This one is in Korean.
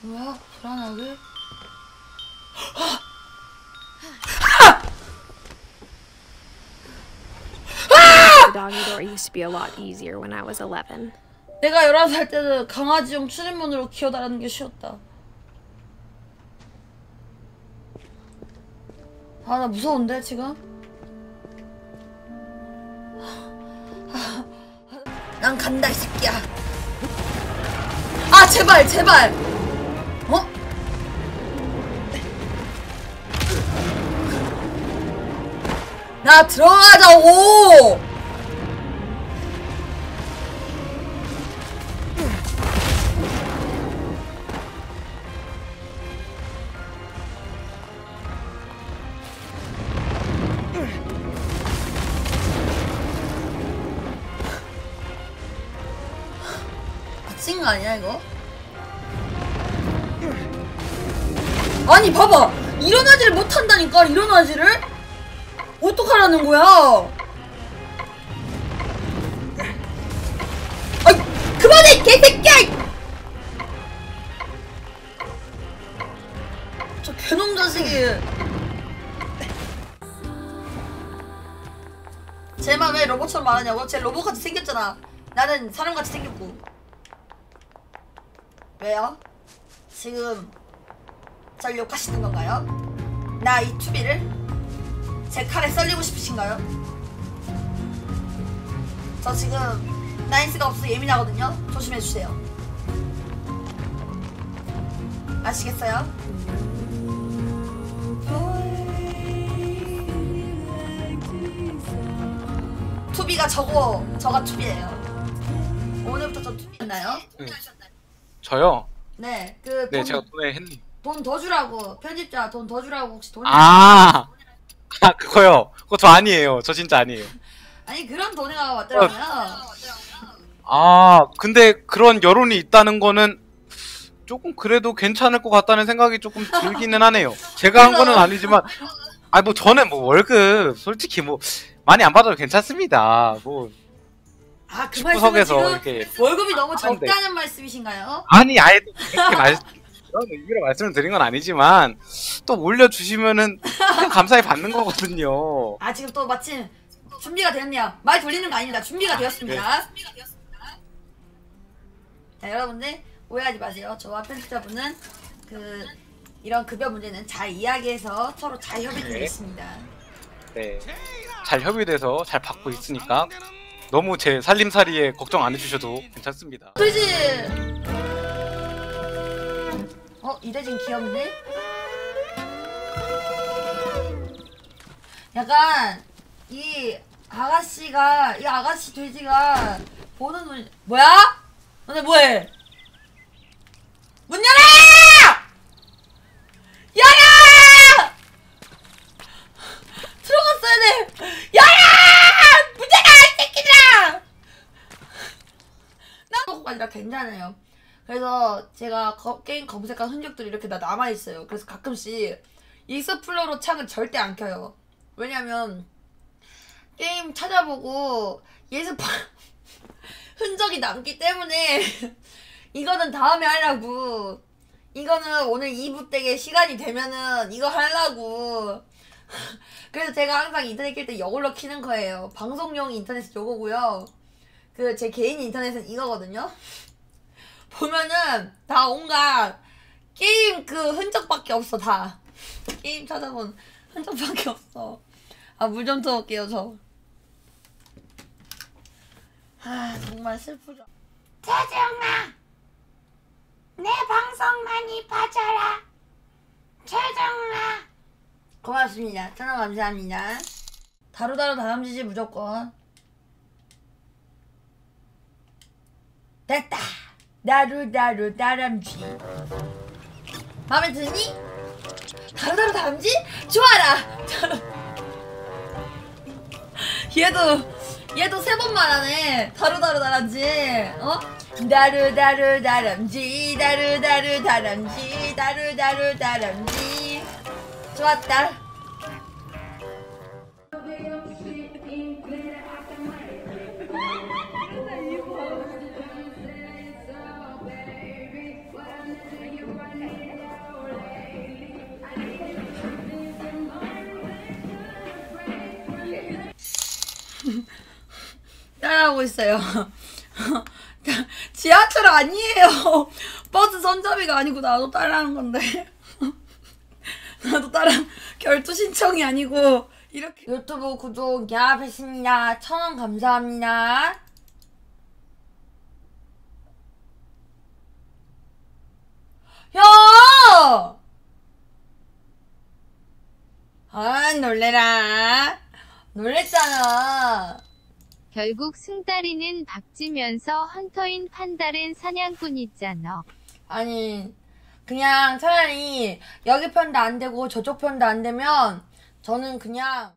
The doggy door used to be a lot easier when I was 11. 내가 11살 때는 강아지용 출입문으로 기어다니는 게 쉬웠다. 아, 나 무서운데, 지금? 난 간다, 이 새끼야. 아, 제발, 제발! 나 들어가자고! 미친 거 아니야 이거? 아니 봐봐 일어나지를 못한다니까 일어나지를 어떡하라는 거야 아이 그만해 개새끼야 저 괴놈 자식이 쟤만 왜 로봇처럼 말하냐고? 쟤 로봇같이 생겼잖아 나는 사람같이 생겼고 왜요? 지금 절 욕하시는 건가요? 나 이 투비를 제 칼에 썰리고 싶으신가요? 저 지금 나이스가 없어 예민하거든요. 조심해 주세요. 아시겠어요? 투비가 저고 저가 투비예요. 오늘부터 저 투비 있나요? 저요? 네, 그 네, 돈, 제가 돈에 했니. 돈더 주라고 편집자 돈 더 주라고 혹시 돈 아, 아 그거요. 그거 저 아니에요. 저 진짜 아니에요. 아니 그런 돈이가 왔더라고요. 아, 근데 그런 여론이 있다는 거는 조금 그래도 괜찮을 것 같다는 생각이 조금 들기는 하네요. 제가 한 거는 아니지만, 아, 뭐 저는 뭐 월급 솔직히 뭐 많이 안 받아도 괜찮습니다. 뭐 아 그 말씀은 구석에서 지금 이렇게 월급이 너무 하는데. 적다는 말씀이신가요? 아니 아예 또 그렇게 말 그런 의미로 말씀을 드린 건 아니지만 또 올려주시면은 감사히 받는 거거든요. 아 지금 또 마침 준비가 되었네요. 말 돌리는 거 아닙니다. 준비가 되었습니다. 자 여러분들 오해하지 마세요. 저와 편집자분은 그 이런 급여 문제는 잘 이야기해서 서로 잘 협의드리겠습니다. 네, 잘 협의돼서 잘 받고 있으니까 너무 제 살림살이에 걱정 안 해주셔도 괜찮습니다. 그지? 어 이대진 귀엽네. 약간 이 아가씨가 이 아가씨 돼지가 보는 눈 뭐야? 너네 뭐해? 문 열어! 열어! 들어갔어야 돼. 열어! 문 열어 이 새끼들아! 나가 아니라 괜찮아요. 그래서 제가 거- 게임 검색한 흔적들이 이렇게 다 남아 있어요. 그래서 가끔씩 익스플로러 창을 절대 안 켜요. 왜냐면 게임 찾아보고 예습 흔적이 남기 때문에 이거는 다음에 하려고. 이거는 오늘 2부 때에 시간이 되면은 이거 하려고. 그래서 제가 항상 인터넷 킬때 이걸로 키는 거예요. 방송용 인터넷은 요거고요. 그 제 개인 인터넷은 이거거든요 보면은 다 온갖 게임 그 흔적밖에 없어 다. 게임 찾아본 흔적밖에 없어. 아 물좀 떠올게요 저. 아 정말 슬프죠. 태정아, 내 방송 많이 봐줘라. 태정아, 고맙습니다. 천원 감사합니다. 다루다루 다람쥐지 무조건. 됐다 다루다루 다람쥐 마음에 드니? 다루다루 다람쥐? 좋아라 얘도 얘도 세 번 말하네 다루다루 다람쥐 어? 다루다루 다람쥐 다루다루 다람쥐 다루다루 다람쥐 좋았다 따라하고 있어요. 지하철 아니에요. 버스 손잡이가 아니고 나도 따라하는 건데. 나도 따라 결투 신청이 아니고 이렇게 유튜브 구독 야했습니다. 천원 감사합니다. 야! 아 놀래라. 놀랬잖아. 결국 승따리는 박지면서 헌터인 판다른 사냥꾼 있잖아. 아니 그냥 차라리 여기 편도 안 되고 저쪽 편도 안 되면 저는 그냥